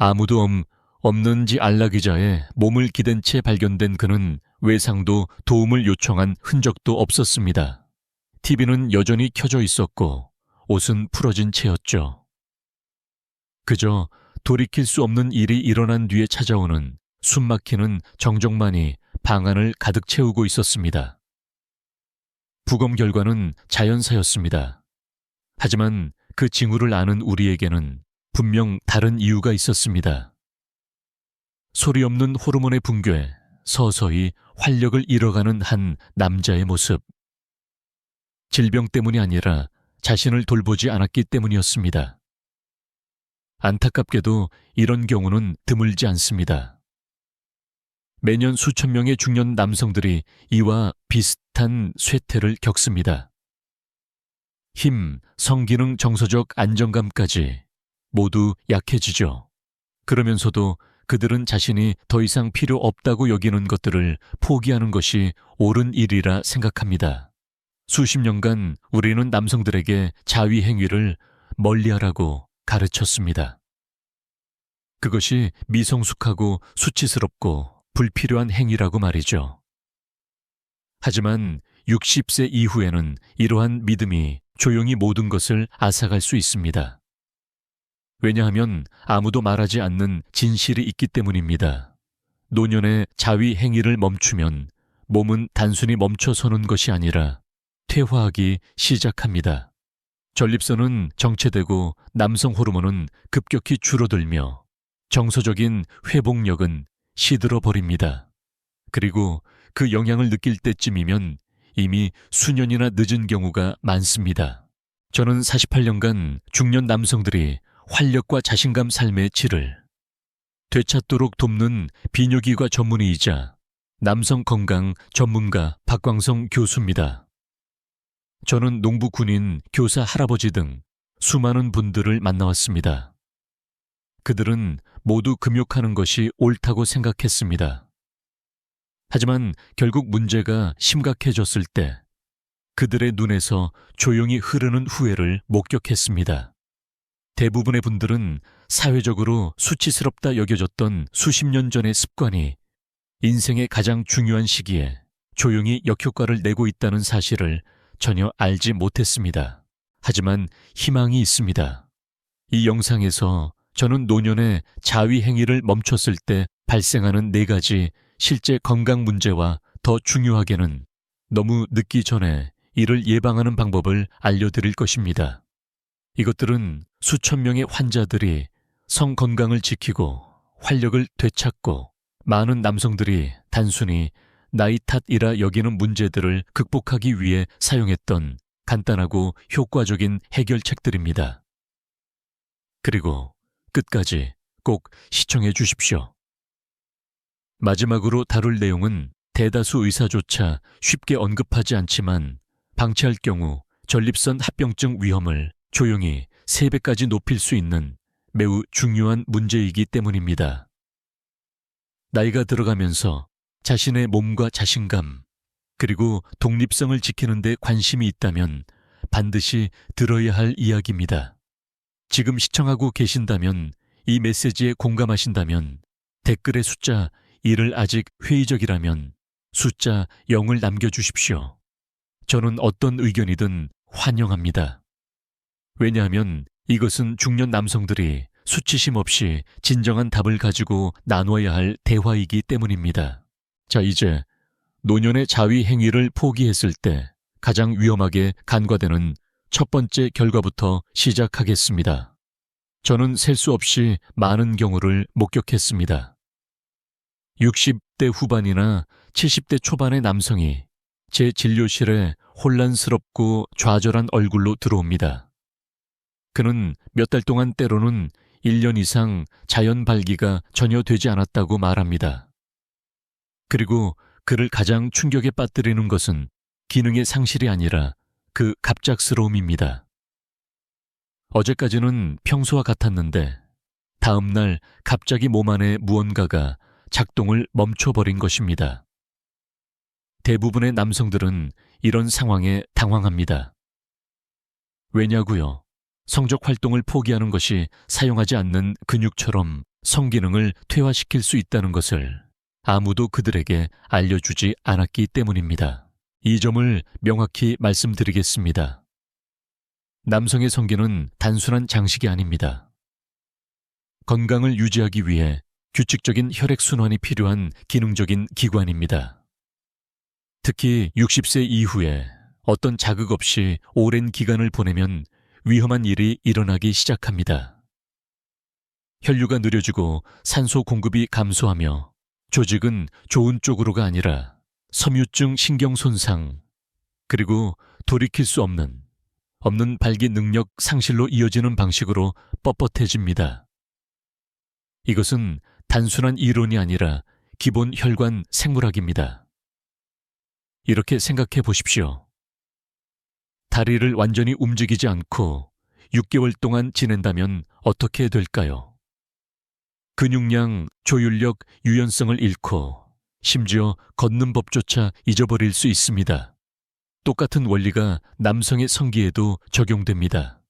아무도 없, 없는지 기자의 몸을 기댄 채 발견된 그는 외상도 도움을 요청한 흔적도 없었습니다. TV는 여전히 켜져 있었고 옷은 풀어진 채였죠. 그저 돌이킬 수 없는 일이 일어난 뒤에 찾아오는 숨막히는 정적만이 방안을 가득 채우고 있었습니다. 부검 결과는 자연사였습니다. 하지만 그 징후를 아는 우리에게는 분명 다른 이유가 있었습니다. 소리 없는 호르몬의 붕괴, 서서히 활력을 잃어가는 한 남자의 모습. 질병 때문이 아니라 자신을 돌보지 않았기 때문이었습니다. 안타깝게도 이런 경우는 드물지 않습니다. 매년 수천 명의 중년 남성들이 이와 비슷한 쇠퇴를 겪습니다. 힘, 성기능 정서적 안정감까지 모두 약해지죠. 그러면서도 그들은 자신이 더 이상 필요 없다고 여기는 것들을 포기하는 것이 옳은 일이라 생각합니다. 수십 년간 우리는 남성들에게 자위 행위를 멀리하라고 가르쳤습니다. 그것이 미성숙하고 수치스럽고 불필요한 행위라고 말이죠. 하지만 60세 이후에는 이러한 믿음이 조용히 모든 것을 앗아갈 수 있습니다. 왜냐하면 아무도 말하지 않는 진실이 있기 때문입니다. 노년의 자위 행위를 멈추면 몸은 단순히 멈춰서는 것이 아니라 퇴화하기 시작합니다. 전립선은 정체되고 남성 호르몬은 급격히 줄어들며 정서적인 회복력은 시들어 버립니다. 그리고 그 영향을 느낄 때쯤이면 이미 수년이나 늦은 경우가 많습니다. 저는 48년간 중년 남성들이 활력과 자신감 삶의 질을 되찾도록 돕는 비뇨기과 전문의이자 남성 건강 전문가 박광성 교수입니다. 저는 농부 군인, 교사 할아버지 등 수많은 분들을 만나왔습니다. 그들은 모두 금욕하는 것이 옳다고 생각했습니다. 하지만 결국 문제가 심각해졌을 때 그들의 눈에서 조용히 흐르는 후회를 목격했습니다. 대부분의 분들은 사회적으로 수치스럽다 여겨졌던 수십 년 전의 습관이 인생의 가장 중요한 시기에 조용히 역효과를 내고 있다는 사실을 전혀 알지 못했습니다. 하지만 희망이 있습니다. 이 영상에서 저는 노년의 자위 행위를 멈췄을 때 발생하는 네 가지 실제 건강 문제와 더 중요하게는 너무 늦기 전에 이를 예방하는 방법을 알려드릴 것입니다. 이것들은 수천 명의 환자들이 성 건강을 지키고 활력을 되찾고 많은 남성들이 단순히 나이 탓이라 여기는 문제들을 극복하기 위해 사용했던 간단하고 효과적인 해결책들입니다. 그리고 끝까지 꼭 시청해 주십시오. 마지막으로 다룰 내용은 대다수 의사조차 쉽게 언급하지 않지만 방치할 경우 전립선 합병증 위험을 조용히 3배까지 높일 수 있는 매우 중요한 문제이기 때문입니다. 나이가 들어가면서 자신의 몸과 자신감, 그리고 독립성을 지키는 데 관심이 있다면 반드시 들어야 할 이야기입니다. 지금 시청하고 계신다면 이 메시지에 공감하신다면 댓글의 숫자 1을 아직 회의적이라면 숫자 0을 남겨주십시오. 저는 어떤 의견이든 환영합니다. 왜냐하면 이것은 중년 남성들이 수치심 없이 진정한 답을 가지고 나눠야 할 대화이기 때문입니다. 자, 이제 노년의 자위 행위를 포기했을 때 가장 위험하게 간과되는 첫 번째 결과부터 시작하겠습니다. 저는 셀 수 없이 많은 경우를 목격했습니다. 60대 후반이나 70대 초반의 남성이 제 진료실에 혼란스럽고 좌절한 얼굴로 들어옵니다. 그는 몇 달 동안 때로는 1년 이상 자연 발기가 전혀 되지 않았다고 말합니다. 그리고 그를 가장 충격에 빠뜨리는 것은 기능의 상실이 아니라 그 갑작스러움입니다. 어제까지는 평소와 같았는데 다음 날 갑자기 몸 안에 무언가가 작동을 멈춰버린 것입니다. 대부분의 남성들은 이런 상황에 당황합니다. 왜냐고요? 성적 활동을 포기하는 것이 사용하지 않는 근육처럼 성기능을 퇴화시킬 수 있다는 것을 아무도 그들에게 알려주지 않았기 때문입니다. 이 점을 명확히 말씀드리겠습니다. 남성의 성기는 단순한 장식이 아닙니다. 건강을 유지하기 위해 규칙적인 혈액순환이 필요한 기능적인 기관입니다. 특히 60세 이후에 어떤 자극 없이 오랜 기간을 보내면 위험한 일이 일어나기 시작합니다. 혈류가 느려지고 산소 공급이 감소하며 조직은 좋은 쪽으로가 아니라 섬유증 신경 손상, 그리고 돌이킬 수 없는, 없는 발기 능력 상실로 이어지는 방식으로 뻣뻣해집니다. 이것은 단순한 이론이 아니라 기본 혈관 생물학입니다. 이렇게 생각해 보십시오. 다리를 완전히 움직이지 않고 6개월 동안 지낸다면 어떻게 될까요? 근육량, 조율력, 유연성을 잃고 심지어 걷는 법조차 잊어버릴 수 있습니다. 똑같은 원리가 남성의 성기에도 적용됩니다.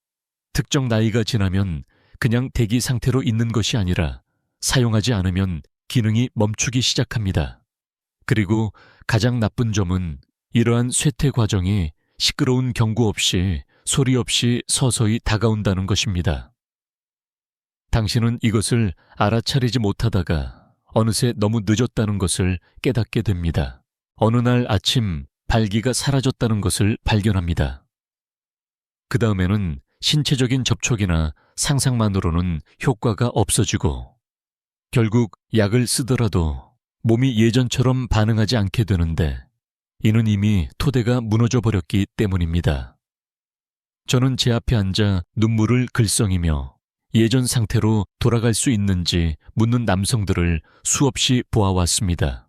특정 나이가 지나면 그냥 대기 상태로 있는 것이 아니라 사용하지 않으면 기능이 멈추기 시작합니다. 그리고 가장 나쁜 점은 이러한 쇠퇴 과정이 시끄러운 경고 없이 소리 없이 서서히 다가온다는 것입니다. 당신은 이것을 알아차리지 못하다가 어느새 너무 늦었다는 것을 깨닫게 됩니다. 어느 날 아침 발기가 사라졌다는 것을 발견합니다. 그 다음에는 신체적인 접촉이나 상상만으로는 효과가 없어지고 결국 약을 쓰더라도 몸이 예전처럼 반응하지 않게 되는데 이는 이미 토대가 무너져 버렸기 때문입니다. 저는 제 앞에 앉아 눈물을 글썽이며 예전 상태로 돌아갈 수 있는지 묻는 남성들을 수없이 보아왔습니다.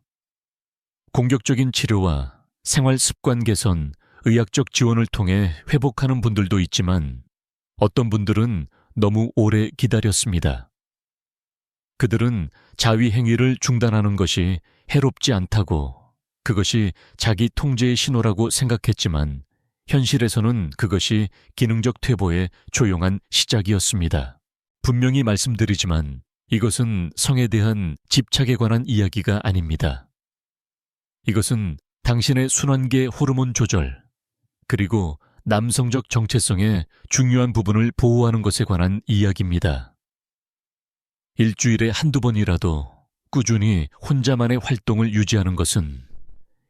공격적인 치료와 생활 습관 개선, 의학적 지원을 통해 회복하는 분들도 있지만 어떤 분들은 너무 오래 기다렸습니다. 그들은 자위 행위를 중단하는 것이 해롭지 않다고 그것이 자기 통제의 신호라고 생각했지만 현실에서는 그것이 기능적 퇴보의 조용한 시작이었습니다. 분명히 말씀드리지만 이것은 성에 대한 집착에 관한 이야기가 아닙니다. 이것은 당신의 순환계 호르몬 조절, 그리고 남성적 정체성의 중요한 부분을 보호하는 것에 관한 이야기입니다. 일주일에 한두 번이라도 꾸준히 혼자만의 활동을 유지하는 것은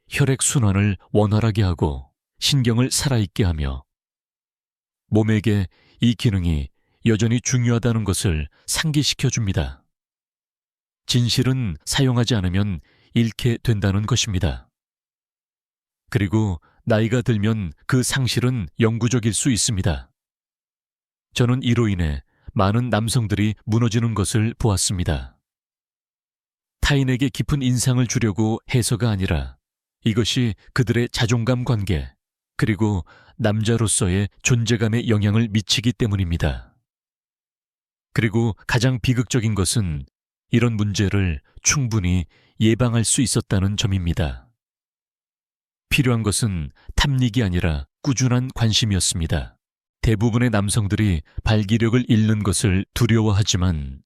혈액순환을 원활하게 하고 신경을 살아있게 하며 몸에게 이 기능이 여전히 중요하다는 것을 상기시켜 줍니다. 진실은 사용하지 않으면 잃게 된다는 것입니다. 그리고 나이가 들면 그 상실은 영구적일 수 있습니다. 저는 이로 인해 많은 남성들이 무너지는 것을 보았습니다. 타인에게 깊은 인상을 주려고 해서가 아니라 이것이 그들의 자존감 관계, 그리고 남자로서의 존재감에 영향을 미치기 때문입니다. 그리고 가장 비극적인 것은 이런 문제를 충분히 예방할 수 있었다는 점입니다. 필요한 것은 탐닉이 아니라 꾸준한 관심이었습니다. 대부분의 남성들이 발기력을 잃는 것을 두려워하지만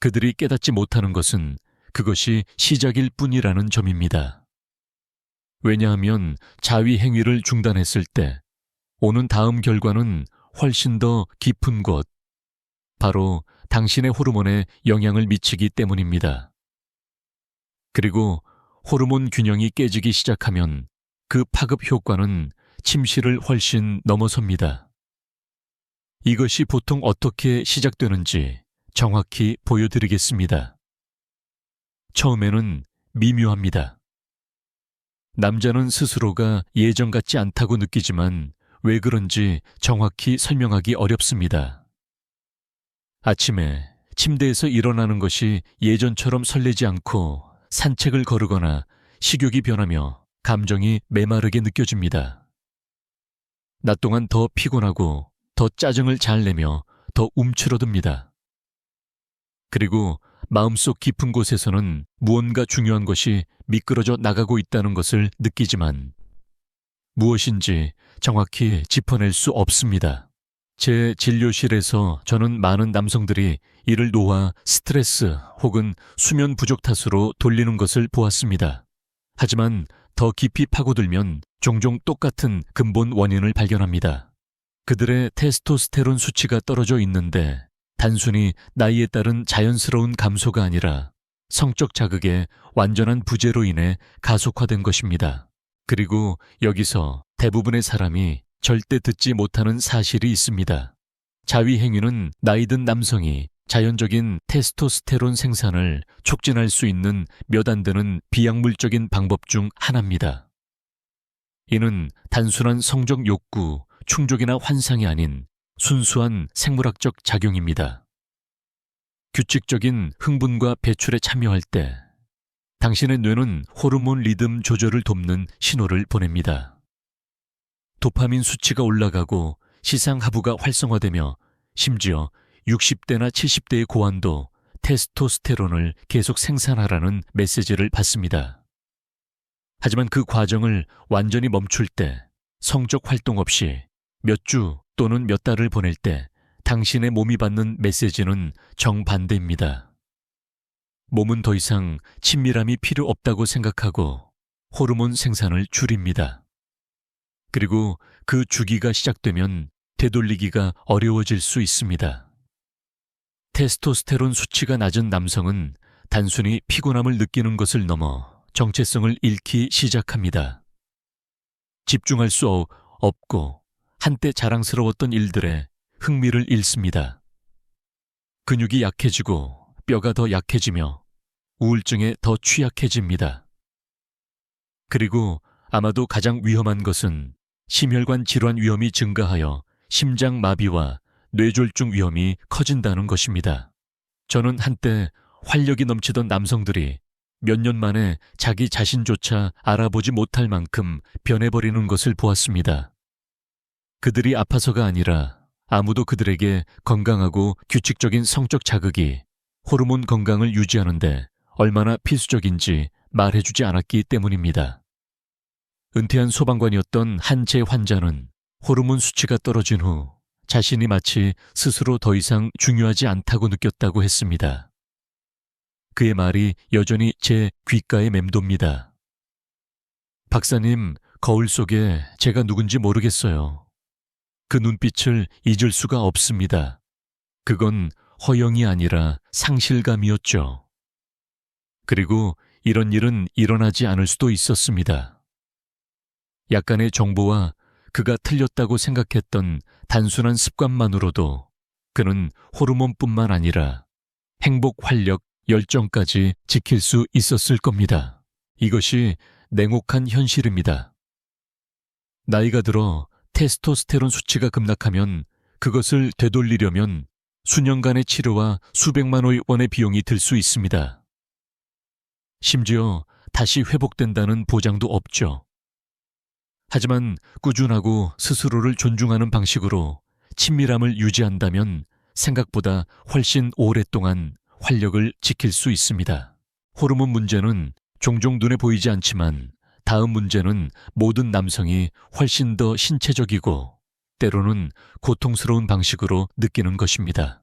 그들이 깨닫지 못하는 것은 그것이 시작일 뿐이라는 점입니다. 왜냐하면 자위 행위를 중단했을 때 오는 다음 결과는 훨씬 더 깊은 곳, 바로 당신의 호르몬에 영향을 미치기 때문입니다. 그리고 호르몬 균형이 깨지기 시작하면 그 파급 효과는 침실을 훨씬 넘어섭니다. 이것이 보통 어떻게 시작되는지 정확히 보여드리겠습니다. 처음에는 미묘합니다. 남자는 스스로가 예전 같지 않다고 느끼지만 왜 그런지 정확히 설명하기 어렵습니다. 아침에 침대에서 일어나는 것이 예전처럼 설레지 않고 산책을 거르거나 식욕이 변하며 감정이 메마르게 느껴집니다. 낮 동안 더 피곤하고 더 짜증을 잘 내며 더 움츠러듭니다. 그리고 마음속 깊은 곳에서는 무언가 중요한 것이 미끄러져 나가고 있다는 것을 느끼지만 무엇인지 정확히 짚어낼 수 없습니다. 제 진료실에서 저는 많은 남성들이 이를 노화, 스트레스 혹은 수면 부족 탓으로 돌리는 것을 보았습니다. 하지만 더 깊이 파고들면 종종 똑같은 근본 원인을 발견합니다. 그들의 테스토스테론 수치가 떨어져 있는데 단순히 나이에 따른 자연스러운 감소가 아니라 성적 자극의 완전한 부재로 인해 가속화된 것입니다. 그리고 여기서 대부분의 사람이 절대 듣지 못하는 사실이 있습니다. 자위 행위는 나이든 남성이 자연적인 테스토스테론 생산을 촉진할 수 있는 몇 안 되는 비약물적인 방법 중 하나입니다. 이는 단순한 성적 욕구, 충족이나 환상이 아닌 순수한 생물학적 작용입니다. 규칙적인 흥분과 배출에 참여할 때 당신의 뇌는 호르몬 리듬 조절을 돕는 신호를 보냅니다. 도파민 수치가 올라가고 시상 하부가 활성화되며 심지어 60대나 70대의 고환도 테스토스테론을 계속 생산하라는 메시지를 받습니다. 하지만 그 과정을 완전히 멈출 때 성적 활동 없이 몇 주 또는 몇 달을 보낼 때 당신의 몸이 받는 메시지는 정반대입니다. 몸은 더 이상 친밀함이 필요 없다고 생각하고 호르몬 생산을 줄입니다. 그리고 그 주기가 시작되면 되돌리기가 어려워질 수 있습니다. 테스토스테론 수치가 낮은 남성은 단순히 피곤함을 느끼는 것을 넘어 정체성을 잃기 시작합니다. 집중할 수 없- 없고 한때 자랑스러웠던 일들에 흥미를 잃습니다. 근육이 약해지고 뼈가 더 약해지며 우울증에 더 취약해집니다. 그리고 아마도 가장 위험한 것은 심혈관 질환 위험이 증가하여 심장 마비와 뇌졸중 위험이 커진다는 것입니다. 저는 한때 활력이 넘치던 남성들이 몇 년 만에 자기 자신조차 알아보지 못할 만큼 변해버리는 것을 보았습니다. 그들이 아파서가 아니라 아무도 그들에게 건강하고 규칙적인 성적 자극이 호르몬 건강을 유지하는데 얼마나 필수적인지 말해주지 않았기 때문입니다. 은퇴한 소방관이었던 한제 환자는 호르몬 수치가 떨어진 후 자신이 마치 스스로 더 이상 중요하지 않다고 느꼈다고 했습니다. 그의 말이 여전히 제 귓가에 맴돕니다. 박사님, 거울 속에 제가 누군지 모르겠어요. 그 눈빛을 잊을 수가 없습니다. 그건 허영이 아니라 상실감이었죠. 그리고 이런 일은 일어나지 않을 수도 있었습니다. 약간의 정보와 그가 틀렸다고 생각했던 단순한 습관만으로도 그는 호르몬뿐만 아니라 행복, 활력, 열정까지 지킬 수 있었을 겁니다. 이것이 냉혹한 현실입니다. 나이가 들어 테스토스테론 수치가 급락하면 그것을 되돌리려면 수년간의 치료와 수백만 원의 비용이 들 수 있습니다. 심지어 다시 회복된다는 보장도 없죠. 하지만 꾸준하고 스스로를 존중하는 방식으로 친밀함을 유지한다면 생각보다 훨씬 오랫동안 활력을 지킬 수 있습니다. 호르몬 문제는 종종 눈에 보이지 않지만 다음 문제는 모든 남성이 훨씬 더 신체적이고 때로는 고통스러운 방식으로 느끼는 것입니다.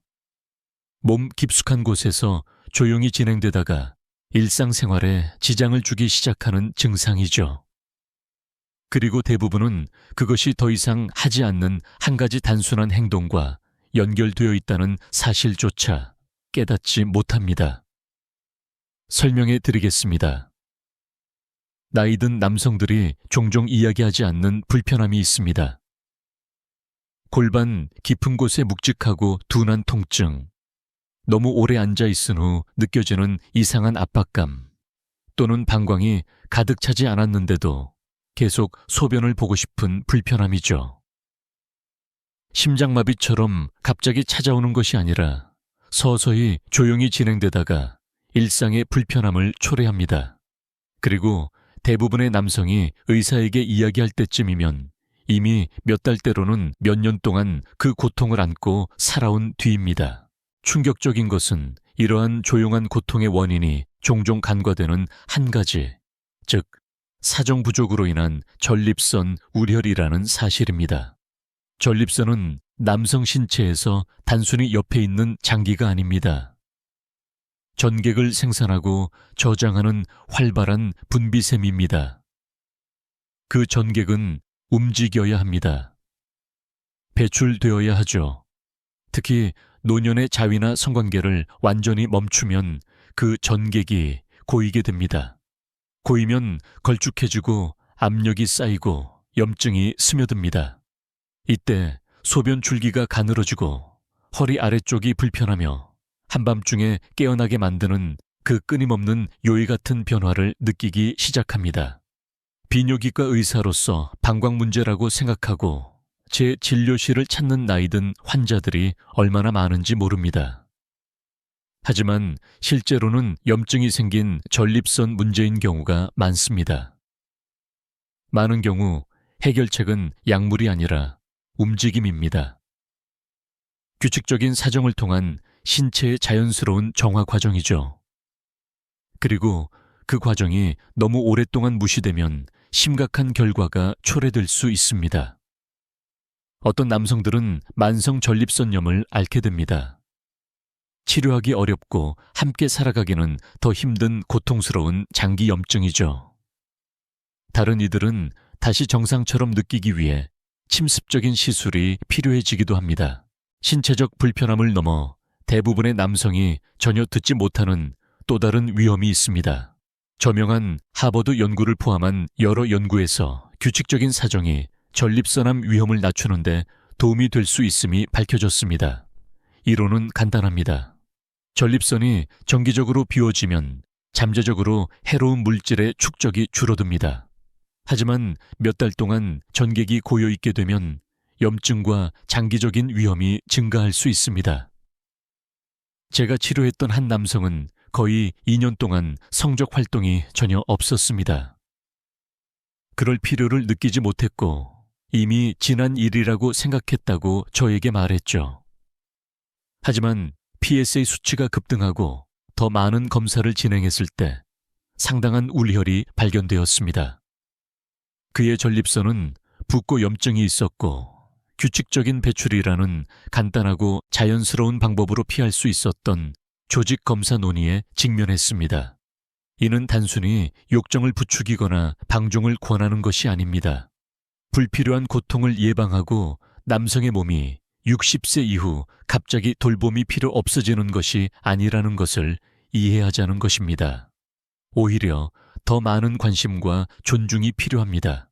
몸 깊숙한 곳에서 조용히 진행되다가 일상생활에 지장을 주기 시작하는 증상이죠. 그리고 대부분은 그것이 더 이상 하지 않는 한 가지 단순한 행동과 연결되어 있다는 사실조차 깨닫지 못합니다. 설명해 드리겠습니다. 나이든 남성들이 종종 이야기하지 않는 불편함이 있습니다. 골반 깊은 곳에 묵직하고 둔한 통증, 너무 오래 앉아 있은 후 느껴지는 이상한 압박감, 또는 방광이 가득 차지 않았는데도 계속 소변을 보고 싶은 불편함이죠. 심장마비처럼 갑자기 찾아오는 것이 아니라 서서히 조용히 진행되다가 일상의 불편함을 초래합니다. 그리고 대부분의 남성이 의사에게 이야기할 때쯤이면 이미 몇 달대로는 몇 년 동안 그 고통을 안고 살아온 뒤입니다. 충격적인 것은 이러한 조용한 고통의 원인이 종종 간과되는 한 가지, 즉, 사정 부족으로 인한 전립선 우혈이라는 사실입니다. 전립선은 남성 신체에서 단순히 옆에 있는 장기가 아닙니다. 전객을 생산하고 저장하는 활발한 분비샘입니다. 그 전객은 움직여야 합니다. 배출되어야 하죠. 특히 노년의 자위나 성관계를 완전히 멈추면 그 전객이 고이게 됩니다. 고이면 걸쭉해지고 압력이 쌓이고 염증이 스며듭니다. 이때 소변 줄기가 가늘어지고 허리 아래쪽이 불편하며 한밤중에 깨어나게 만드는 그 끊임없는 요의 같은 변화를 느끼기 시작합니다. 비뇨기과 의사로서 방광 문제라고 생각하고 제 진료실을 찾는 나이든 환자들이 얼마나 많은지 모릅니다. 하지만 실제로는 염증이 생긴 전립선 문제인 경우가 많습니다. 많은 경우 해결책은 약물이 아니라 움직임입니다. 규칙적인 사정을 통한 신체의 자연스러운 정화 과정이죠. 그리고 그 과정이 너무 오랫동안 무시되면 심각한 결과가 초래될 수 있습니다. 어떤 남성들은 만성 전립선염을 앓게 됩니다. 치료하기 어렵고 함께 살아가기는 더 힘든 고통스러운 장기 염증이죠. 다른 이들은 다시 정상처럼 느끼기 위해 침습적인 시술이 필요해지기도 합니다. 신체적 불편함을 넘어 대부분의 남성이 전혀 듣지 못하는 또 다른 위험이 있습니다. 저명한 하버드 연구를 포함한 여러 연구에서 규칙적인 사정이 전립선암 위험을 낮추는데 도움이 될 수 있음이 밝혀졌습니다. 이론은 간단합니다. 전립선이 정기적으로 비워지면 잠재적으로 해로운 물질의 축적이 줄어듭니다. 하지만 몇 달 동안 전객이 고여 있게 되면 염증과 장기적인 위험이 증가할 수 있습니다. 제가 치료했던 한 남성은 거의 2년 동안 성적 활동이 전혀 없었습니다. 그럴 필요를 느끼지 못했고 이미 지난 일이라고 생각했다고 저에게 말했죠. 하지만 PSA 수치가 급등하고 더 많은 검사를 진행했을 때 상당한 울혈이 발견되었습니다. 그의 전립선은 붓고 염증이 있었고 규칙적인 배출이라는 간단하고 자연스러운 방법으로 피할 수 있었던 조직 검사 논의에 직면했습니다. 이는 단순히 욕정을 부추기거나 방종을 권하는 것이 아닙니다. 불필요한 고통을 예방하고 남성의 몸이 60세 이후 갑자기 돌봄이 필요 없어지는 것이 아니라는 것을 이해하자는 것입니다. 오히려 더 많은 관심과 존중이 필요합니다.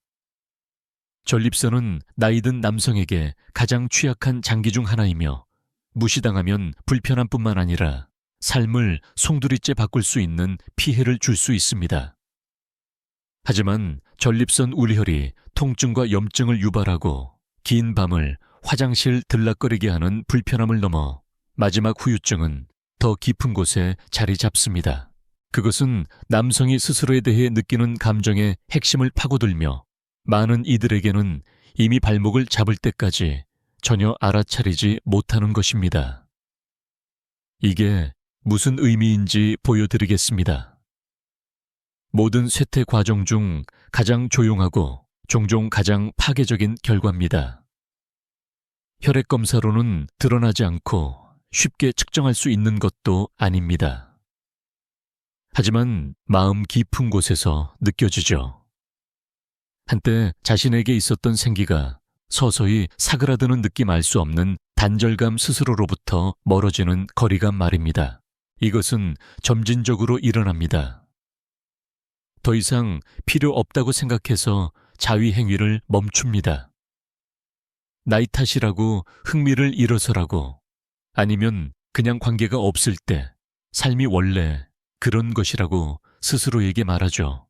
전립선은 나이든 남성에게 가장 취약한 장기 중 하나이며 무시당하면 불편함 뿐만 아니라 삶을 송두리째 바꿀 수 있는 피해를 줄 수 있습니다. 하지만 전립선 울혈이 통증과 염증을 유발하고 긴 밤을 화장실 들락거리게 하는 불편함을 넘어 마지막 후유증은 더 깊은 곳에 자리 잡습니다. 그것은 남성이 스스로에 대해 느끼는 감정의 핵심을 파고들며 많은 이들에게는 이미 발목을 잡을 때까지 전혀 알아차리지 못하는 것입니다. 이게 무슨 의미인지 보여드리겠습니다. 모든 쇠퇴 과정 중 가장 조용하고 종종 가장 파괴적인 결과입니다. 혈액 검사로는 드러나지 않고 쉽게 측정할 수 있는 것도 아닙니다. 하지만 마음 깊은 곳에서 느껴지죠. 한때 자신에게 있었던 생기가 서서히 사그라드는 느낌 알 수 없는 단절감 스스로로부터 멀어지는 거리감 말입니다. 이것은 점진적으로 일어납니다. 더 이상 필요 없다고 생각해서 자위 행위를 멈춥니다. 나이 탓이라고 흥미를 잃어서라고 아니면 그냥 관계가 없을 때 삶이 원래 그런 것이라고 스스로에게 말하죠.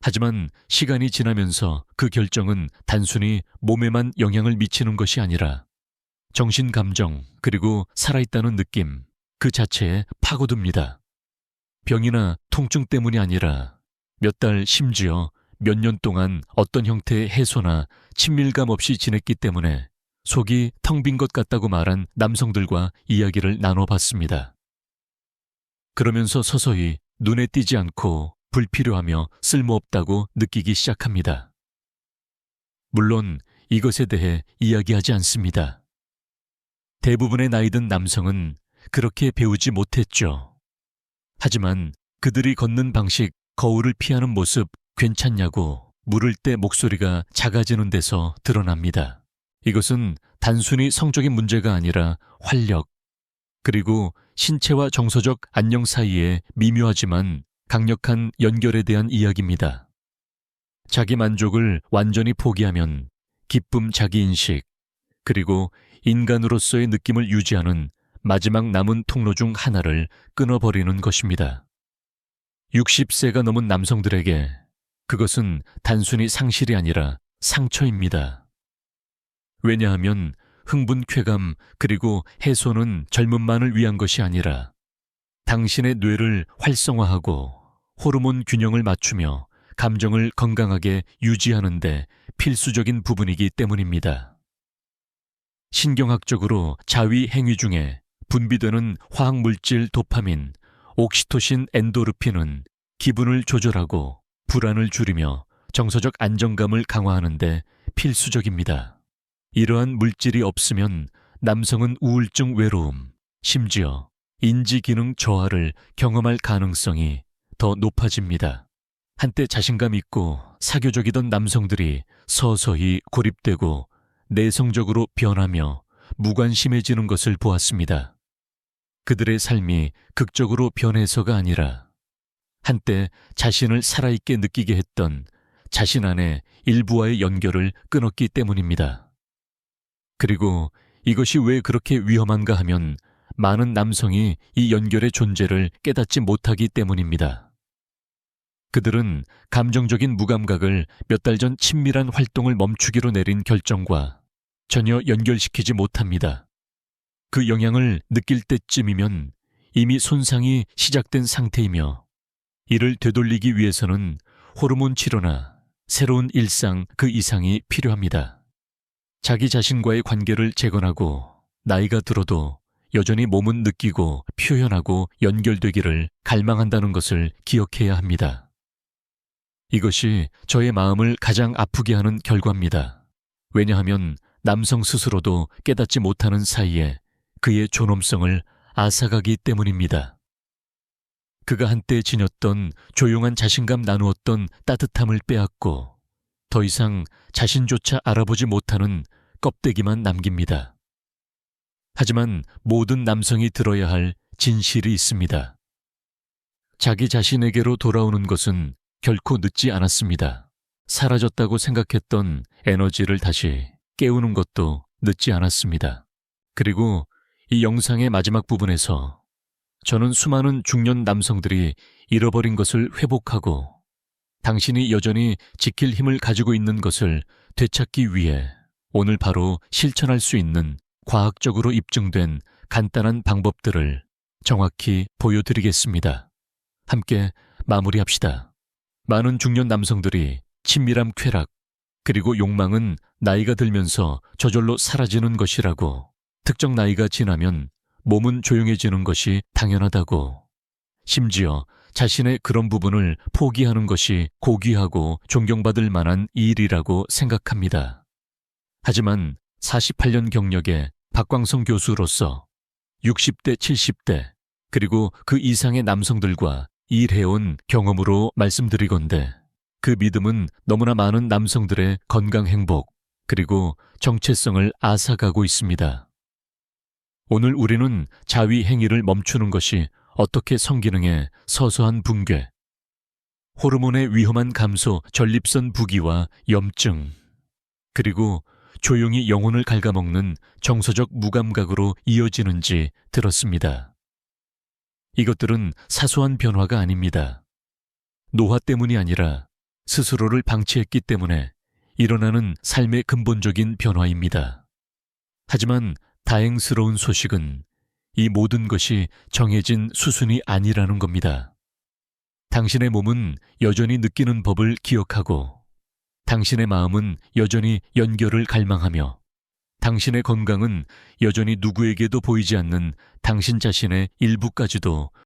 하지만 시간이 지나면서 그 결정은 단순히 몸에만 영향을 미치는 것이 아니라 정신 감정 그리고 살아있다는 느낌 그 자체에 파고듭니다. 병이나 통증 때문이 아니라 몇 달 심지어 몇 년 동안 어떤 형태의 해소나 친밀감 없이 지냈기 때문에 속이 텅 빈 것 같다고 말한 남성들과 이야기를 나눠봤습니다. 그러면서 서서히 눈에 띄지 않고 불필요하며 쓸모없다고 느끼기 시작합니다. 물론 이것에 대해 이야기하지 않습니다. 대부분의 나이든 남성은 그렇게 배우지 못했죠. 하지만 그들이 걷는 방식, 거울을 피하는 모습 괜찮냐고 물을 때 목소리가 작아지는 데서 드러납니다. 이것은 단순히 성적인 문제가 아니라 활력, 그리고 신체와 정서적 안녕 사이에 미묘하지만 강력한 연결에 대한 이야기입니다. 자기 만족을 완전히 포기하면 기쁨 자기인식, 그리고 인간으로서의 느낌을 유지하는 마지막 남은 통로 중 하나를 끊어버리는 것입니다. 60세가 넘은 남성들에게 그것은 단순히 상실이 아니라 상처입니다. 왜냐하면 흥분 쾌감 그리고 해소는 젊음만을 위한 것이 아니라 당신의 뇌를 활성화하고 호르몬 균형을 맞추며 감정을 건강하게 유지하는데 필수적인 부분이기 때문입니다. 신경학적으로 자위 행위 중에 분비되는 화학물질 도파민, 옥시토신 엔도르핀은 기분을 조절하고 불안을 줄이며 정서적 안정감을 강화하는데 필수적입니다. 이러한 물질이 없으면 남성은 우울증 외로움, 심지어 인지 기능 저하를 경험할 가능성이 더 높아집니다. 한때 자신감 있고 사교적이던 남성들이 서서히 고립되고 내성적으로 변하며 무관심해지는 것을 보았습니다. 그들의 삶이 극적으로 변해서가 아니라 한때 자신을 살아있게 느끼게 했던 자신 안의 일부와의 연결을 끊었기 때문입니다. 그리고 이것이 왜 그렇게 위험한가 하면 많은 남성이 이 연결의 존재를 깨닫지 못하기 때문입니다. 그들은 감정적인 무감각을 몇 달 전 친밀한 활동을 멈추기로 내린 결정과 전혀 연결시키지 못합니다. 그 영향을 느낄 때쯤이면 이미 손상이 시작된 상태이며 이를 되돌리기 위해서는 호르몬 치료나 새로운 일상 그 이상이 필요합니다. 자기 자신과의 관계를 재건하고 나이가 들어도 여전히 몸은 느끼고 표현하고 연결되기를 갈망한다는 것을 기억해야 합니다. 이것이 저의 마음을 가장 아프게 하는 결과입니다. 왜냐하면 남성 스스로도 깨닫지 못하는 사이에 그의 존엄성을 앗아가기 때문입니다. 그가 한때 지녔던 조용한 자신감 나누었던 따뜻함을 빼앗고 더 이상 자신조차 알아보지 못하는 껍데기만 남깁니다. 하지만 모든 남성이 들어야 할 진실이 있습니다. 자기 자신에게로 돌아오는 것은 결코 늦지 않았습니다. 사라졌다고 생각했던 에너지를 다시 깨우는 것도 늦지 않았습니다. 그리고 이 영상의 마지막 부분에서 저는 수많은 중년 남성들이 잃어버린 것을 회복하고 당신이 여전히 지킬 힘을 가지고 있는 것을 되찾기 위해 오늘 바로 실천할 수 있는 과학적으로 입증된 간단한 방법들을 정확히 보여드리겠습니다. 함께 마무리합시다. 많은 중년 남성들이 친밀함 쾌락, 그리고 욕망은 나이가 들면서 저절로 사라지는 것이라고 특정 나이가 지나면 몸은 조용해지는 것이 당연하다고 심지어 자신의 그런 부분을 포기하는 것이 고귀하고 존경받을 만한 일이라고 생각합니다. 하지만 48년 경력의 박광성 교수로서 60대, 70대, 그리고 그 이상의 남성들과 일해온 경험으로 말씀드리건대 그 믿음은 너무나 많은 남성들의 건강 행복, 그리고 정체성을 앗아가고 있습니다. 오늘 우리는 자위 행위를 멈추는 것이 어떻게 성기능의 서서한 붕괴, 호르몬의 위험한 감소, 전립선 부기와 염증, 그리고 조용히 영혼을 갉아먹는 정서적 무감각으로 이어지는지 들었습니다. 이것들은 사소한 변화가 아닙니다. 노화 때문이 아니라 스스로를 방치했기 때문에 일어나는 삶의 근본적인 변화입니다. 하지만 다행스러운 소식은 이 모든 것이 정해진 수순이 아니라는 겁니다. 당신의 몸은 여전히 느끼는 법을 기억하고 당신의 마음은 여전히 연결을 갈망하며 당신의 건강은 여전히 누구에게도 보이지 않는 당신 자신의 일부까지도